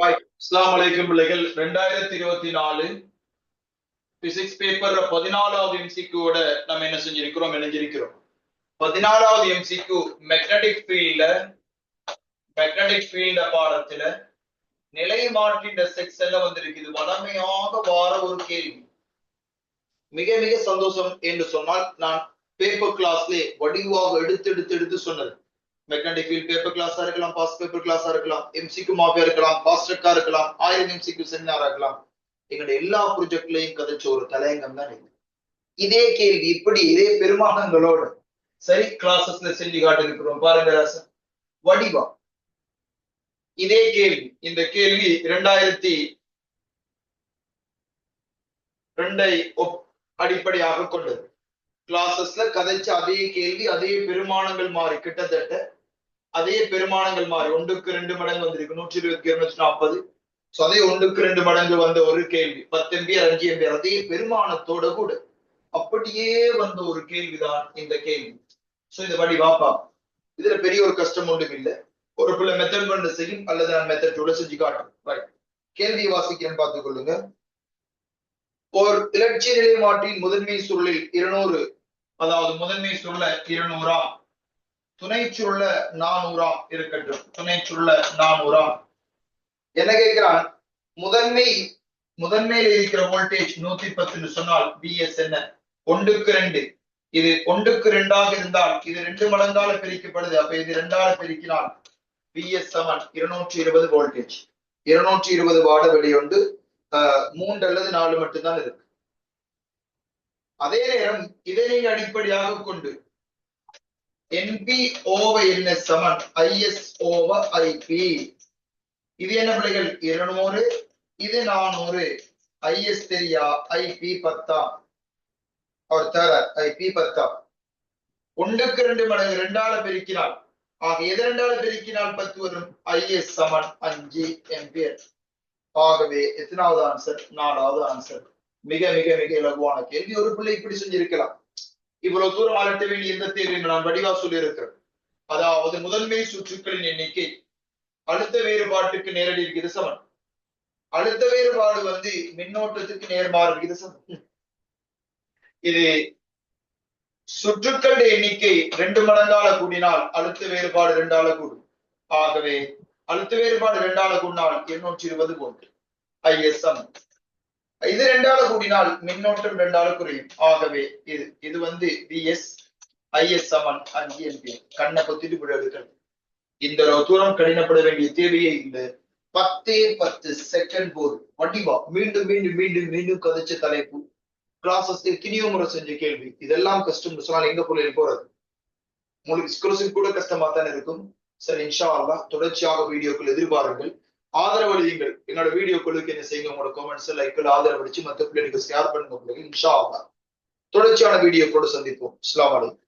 அஸ்லாம் அலைக்கும் பிள்ளைகள். ரெண்டாயிரத்தி இருபத்தி நாலு பிசிக்ஸ் பேப்பர் பதினாலாவது எம்சிக்யூட நம்ம என்ன செஞ்சிருக்கிறோம்? இணைஞ்சிருக்கிறோம். பதினாலாவது எம்சிக்யூ மெக்னடிக் ஃபீல்ட மெக்னடிக் ஃபீல்ட பாடத்துல நிலை மாற்றின்ற செக்ஷன்ல வந்திருக்குது. வளமையாக வார ஒரு கேள்வி. மிக மிக சந்தோஷம் என்று சொன்னால் நான் பேப்பர் கிளாஸ்ல வடிவாக எடுத்து எடுத்து எடுத்து சொன்னது. மெக்னடிக் ஃபீல்ட் பேப்பர் கிளாஸா இருக்கலாம் பாஸ்ட் பேப்பர் கிளாஸா இருக்கலாம் எம்சிக்கு மாஃபியா இருக்கலாம் பாஸ்டக்கா இருக்கலாம் ஆயிரம் எம்சிக்கு செமினாரா இருக்கலாம். எங்களுடைய எல்லா ப்ரொஜெக்ட்லையும் கதைச்ச ஒரு தலையங்கம் தான் இது. இதே கேள்வி இப்படி இதே பெருமானங்களோட சரி கிளாஸஸ்ல செஞ்சு காட்டிருக்கிறோம் பாருங்க ராசன் வடிவா இதே கேள்வி இந்த கேள்வி இரண்டாயிரத்தி ரெண்டை அடிப்படையாக கொண்டது. கிளாஸஸ்ல கதைச்ச அதே கேள்வி அதே பெருமானங்கள் மாறி கிட்டத்தட்ட அதே பெருமானங்கள் மாறி ஒன்றுக்கு ரெண்டு மடங்கு வந்திருக்கு. நூற்றி இருபத்தி இருநூற்றி நாற்பது. சோ அதே ஒன்றுக்கு ரெண்டு மடங்கு வந்த ஒரு கேள்வி. பத்து எம்பி அஞ்சு எம்பி அதே பெருமானத்தோட கூட அப்படியே வந்த ஒரு கேள்விதான் இந்த கேள்வி. சோ இந்த படி வாப்பா. இதுல பெரிய ஒரு கஷ்டம் ஒன்றும் இல்லை. ஒரு பிள்ளை மெத்தட் பண்ண செய்யும் அல்லது நான் மெத்தட் கூட செஞ்சு காட்டும். ரைட் கேள்வியை வாசிக்கிறேன்னு பார்த்துக் கொள்ளுங்க. ஒரு இலட்சிய நிலை மாற்றின் முதன்மை சுருளில் இருநூறு அதாவது முதன்மை சுருள இருநூறா. துணை சுருள நானூறாம் இருக்கட்டும். துணை சுருள நானூறாம். என்ன கேட்கிறான்? முதன்மை முதன்மையில இருக்கிற வோல்டேஜ் நூத்தி பத்துன்னு சொன்னால் பிஎஸ் என்ன? ஒன்றுக்கு ரெண்டு. இது ஒன்றுக்கு ரெண்டாக இருந்தால் இது ரெண்டு மடங்கால பிரிக்கப்படுது. அப்ப இது ரெண்டால பெருக்கினால் பிஎஸ் செவன் இருநூற்றி இருபது வோல்டேஜ் இருநூற்றி இருபது வாட வெளியொண்டு மூன்று அல்லது நாலு மட்டும்தான் இருக்கு. அதே நேரம் இதை நீங்க அடிப்படையாக கொண்டு என்பி ஓவ என்ன சமன்? ஐஎஸ் ஓவ ஐபி இது என்ன பிள்ளைகள்? இருநூறு. இது நானூறு. ஐஎஸ் தெரியா? ஐபி பத்தா அவர் தர ஐபி பத்தா ஒன்றுக்கு ரெண்டு மடங்கு ரெண்டால பெருக்கினால். ஆக எது ரெண்டால பெருக்கினால் பத்து வரும்? ஐஎஸ் சமன். அஞ்சு எம்பியர் ஆகவே எத்தனாவது ஆன்சர் நாலாவது ஆன்சர் மிக மிக மிக இலகுவான கேள்வி. ஒரு பிள்ளை இப்படி செஞ்சிருக்கலாம் இவ்வளவு தூரம் அலட்ட வேண்டிய எந்த தேர்வையும் நான் வடிவா சொல்லியிருக்கிறேன். அதாவது முதன்மை சுற்றுக்களின் எண்ணிக்கை அழுத்த வேறுபாட்டுக்கு நேரடி இருக்குது சமன். அழுத்த வேறுபாடு வந்து மின்னோட்டத்துக்கு நேர்மாறு இருக்குது சமன். இது சுற்றுக்கள் எண்ணிக்கை ரெண்டு மடங்கால கூடினால் அழுத்த வேறுபாடு ரெண்டால கூடும். ஆகவே அழுத்த வேறுபாடு ரெண்டால கூடினால் எண்ணூற்றி இருபது போன்று. ஐஎஸ்எம் இது ரெண்டால கூடினால் மின்னோட்டம் ரெண்டால குறையும். ஆகவே இது இது வந்து பிஎஸ் ஐஎஸ் சமன் அஞ்சு எம்பி கண்ணை பொத்திட்டு விட எடுக்கிறது இந்த தூரம் கடினப்பட வேண்டிய தேவையே இல்லை. பத்தே பத்து செகண்ட் போது வடிவா மீண்டும் மீண்டும் மீண்டும் மீண்டும் கதைச்ச தலைப்பு. கிளாஸஸ் எத்தனையோ முறை செஞ்ச கேள்வி. இதெல்லாம் கஷ்டம் சொன்னால் எங்க போல போறது? உங்களுக்கு ஸ்கூல்ஸுக்கு கூட கஷ்டமா தானே இருக்கும்? சரி இன்ஷா அல்லா தொடர்ச்சியாக வீடியோக்கள் எதிர்பாருங்கள். ஆதரவளியுங்கள் என்னோட வீடியோ குழுக்கு என்ன செய்யுங்க? உங்களோட கமெண்ட்ஸ் லைக்கள் ஆதரவளிச்சு மற்ற பிள்ளைகளுக்கு ஷேர் பண்ணுங்க பிள்ளைகள் இன்ஷா அல்லா தொடர்ச்சியான வீடியோ கூட சந்திப்போம். இஸ்லாம் வலைக்கம்